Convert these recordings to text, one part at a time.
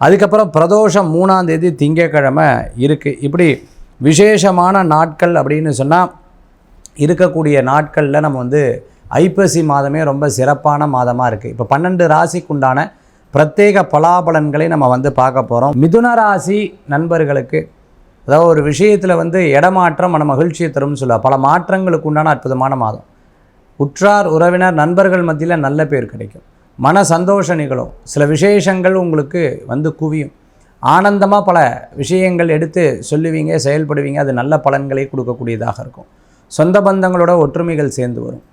அதுக்கப்புறம் பிரதோஷம் மூணாம் தேதி திங்கக்கிழமை இருக்குது இப்படி விசேஷமான நாட்கள் அப்படின்னு சொன்னால் இருக்கக்கூடிய நாட்களில் நம்ம வந்து ஐப்பசி மாதமே ரொம்ப சிறப்பான மாதமாக இருக்குது இப்போ பன்னெண்டு ராசிக்குண்டான பிரத்யேக பலாபலன்களை நம்ம வந்து பார்க்க போகிறோம் மிதுன ராசி நண்பர்களுக்கு அதாவது ஒரு விஷயத்தில் வந்து இடமாற்றம் மன மகிழ்ச்சியை தரும்னு சொல்லுவாள் பல மாற்றங்களுக்கு உண்டான அற்புதமான மாதம். உற்றார் உறவினர் நண்பர்கள் மத்தியில் நல்ல பேர் கிடைக்கும். மன சந்தோஷ நிகழும். சில விசேஷங்கள் உங்களுக்கு வந்து குவியும். ஆனந்தமாக பல விஷயங்கள் எடுத்து சொல்லுவீங்க செயல்படுவீங்க. அது நல்ல பலன்களை கொடுக்கக்கூடியதாக இருக்கும். சொந்த பந்தங்களோட ஒற்றுமைகள் சேர்ந்து வரும்.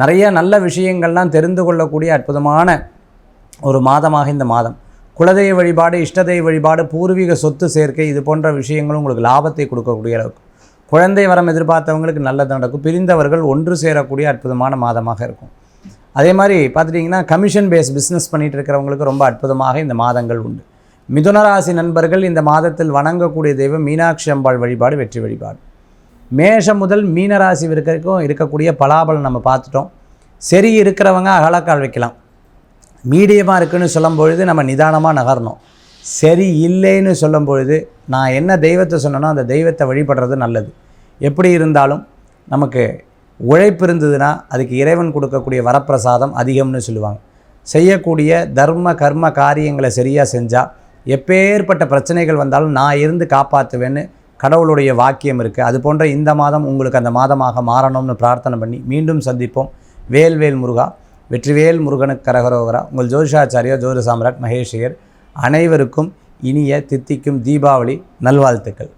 நிறைய நல்ல விஷயங்கள்லாம் தெரிந்து கொள்ளக்கூடிய அற்புதமான ஒரு மாதமாக இந்த மாதம். குலதெய்வ வழிபாடு இஷ்டதெய்வ வழிபாடு பூர்வீக சொத்து சேர்க்கை இது போன்ற விஷயங்களும் உங்களுக்கு லாபத்தை கொடுக்கக்கூடிய அளவுக்கு. குழந்தை வரம் எதிர்பார்த்தவங்களுக்கு நல்லது நடக்கும். பிரிந்தவர்கள் ஒன்று சேரக்கூடிய அற்புதமான மாதமாக இருக்கும். அதே மாதிரி பார்த்துட்டிங்கன்னா கமிஷன் பேஸ் பிஸ்னஸ் பண்ணிகிட்டு இருக்கிறவங்களுக்கு ரொம்ப அற்புதமாக இந்த மாதங்கள் உண்டு. மிதுனராசி நண்பர்கள் இந்த மாதத்தில் வணங்கக்கூடிய தெய்வம் மீனாட்சி அம்பாள் வழிபாடு வெற்றி வழிபாடு. மேஷம் முதல் மீனராசி இருக்கிறக்கும் இருக்கக்கூடிய பலாபலம் நம்ம பார்த்துட்டோம். சரி இருக்கிறவங்க அகலக்கால் வைக்கலாம். மீடியமாக இருக்குன்னு சொல்லும் பொழுது நம்ம நிதானமாக நகரணும். சரி இல்லைன்னு சொல்லும் பொழுது நான் என்ன தெய்வத்தை சொன்னனோ அந்த தெய்வத்தை வழிபடுறது நல்லது. எப்படி இருந்தாலும் நமக்கு உழைப்பு இருந்ததுன்னா அதுக்கு இறைவன் கொடுக்கக்கூடிய வரப்பிரசாதம் அதிகம்னு சொல்லுவாங்க. செய்யக்கூடிய தர்ம கர்ம காரியங்களை சரியாக செஞ்சால் எப்பேற்பட்ட பிரச்சனைகள் வந்தாலும் நான் இருந்து காப்பாற்றுவேன்னு கடவுளுடைய வாக்கியம் இருக்குது அது போன்ற இந்த மாதம் உங்களுக்கு அந்த மாதமாக மாறணும்னு பிரார்த்தனை பண்ணி மீண்டும் சந்திப்போம். வேல்வேல் முருகா வெற்றிவேல் முருகனுக்கு கரகரோகரா. உங்கள் ஜோதிஷாச்சாரியா ஜோதி சாம்ராட் மகேஷியர் அனைவருக்கும் இனிய தித்திக்கும் தீபாவளி நல்வாழ்த்துக்கள்.